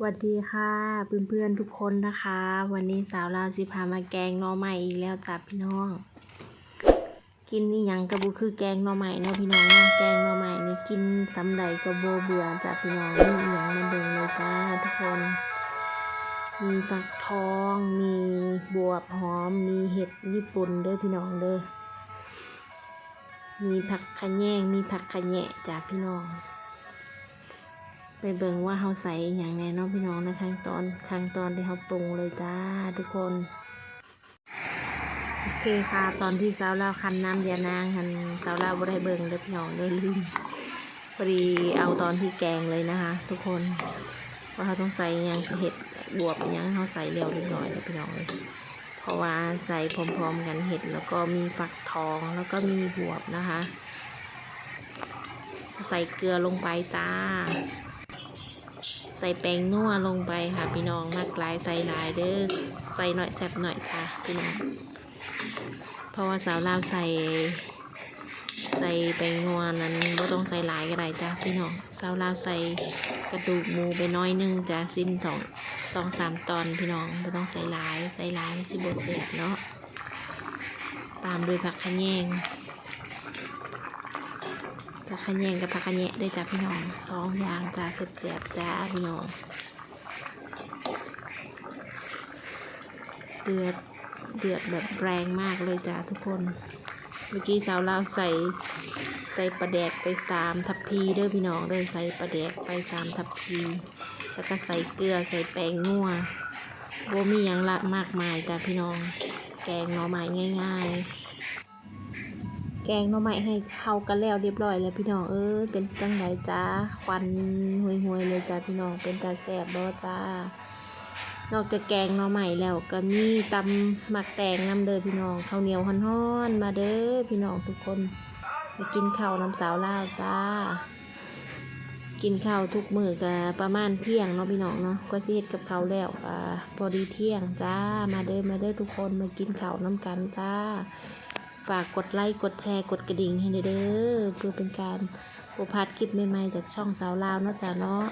สวัสดีค่ะเพื่อนๆทุกคนนะคะ วันนี้สาวลาวสิพามาแกงหน่อใหม่อีกแล้วจ้ะพี่น้อง กินนี่ยังกระบุคือแกงหน่อใหม่เนะพี่น้องแกงหน่อใหม่นี่กินสำใดก็โบเบื่อจ้ะพี่น้องนี่อหยังมาเบิ่งเลยจ้าทุกคน มีฟักทอง มีบวบหอม มีเห็ดญี่ปุ่นเด้อพี่น้องเด้อมีผักขะแยงมีผักขะแยะจ้ะพี่น้อง ไปเบิ่งว่าเขาใส่อย่างแน่นอนพี่น้องในขั้นตอนขั้นตอนที่เขาปรุงเลยจ้าทุกคนโอเคค่ะ ตอนที่สาวเราคันน้ำยานางคันสาวเราบ่ได้เบิ่งเด้อพี่น้องเด้อลืมพอดีเอาตอนที่แกงเลยนะคะ ทุกคนว่าเขาต้องใส่อหยังเห็ดบวบอหยังเขาใส่เร็วเรียบร้อยเลยพี่น้องเลยเพราะว่าใส่พร้อมๆกันเห็ดแล้วก็มีฟักทองแล้วก็มีบวบนะคะ ใส่เกลือลงไปจ้า ใส่แป้งนัวลงไปค่ะพี่น้องมากลายใส่หลายเด้อใส่หน่อยแซ่บหน่อยค่ะพี่น้องเพราะว่าสาวลาวใส่ใส่แป้งนัวนั้นไม่ต้องใส่หลายก็ได้จ้ะพี่น้องสาวลาวใส่กระดูกหมูไปน้อยนึงจ้ะสิ้นสองสองสามตอนพี่น้องไม่ต้องใส่หลายใส่หลายสิบเศษเนาะตามด้วยผักขะแยง ผักขะแยงกับผักขะแยะด้วยจ้าพี่น้องสองอย่างจ้าเสร็จๆจ้าพี่น้องเดือดเดือดแบบแรงมากเลยจ้าทุกคน เมื่อกี้สาวลาวใส่ใส่ปลาแดกไปสามทัพพีเด้อพี่น้องเลยใส่ปลาแดกไปสามทัพพีแล้วก็ใส่เกลือใส่แป้งนัวโบมีหยังละมากมายจ้าพี่น้อง แกงหน่อไม้ง่าย ๆ แกงหน่อไม้ให้เข้ากันแล้วเรียบร้อยแล้วพี่น้องเออเป็นจังไดจ้าควันห่วยๆเลยจ้าพี่น้องเป็นตาแซ่บบ่จ้านอกจากแกงหน่อไม้แล้วก็มีตำหมักแตงน้ำเด้อพี่น้องข้าวเหนียวฮ้อนๆมาเด้อพี่น้องทุกคนไปกินข้าวน้ำสาวลาวจ้า กินข้าวทุกมื้อก็ประมาณเที่ยงเนาะพี่น้องเนาะก็สิเฮ็ดกับข้าวแล้วก็พอดีเที่ยงจ้ามาเด้อมาเด้อทุกคนมากินข้าวน้ำกันจ้า ฝากกดไลค์กดแชร์กดกระดิ่งให้เด้อเพื่อเป็นการโอพาดคลิปใหม่ๆจากช่องสาวลาวเนาะจ้าเนาะ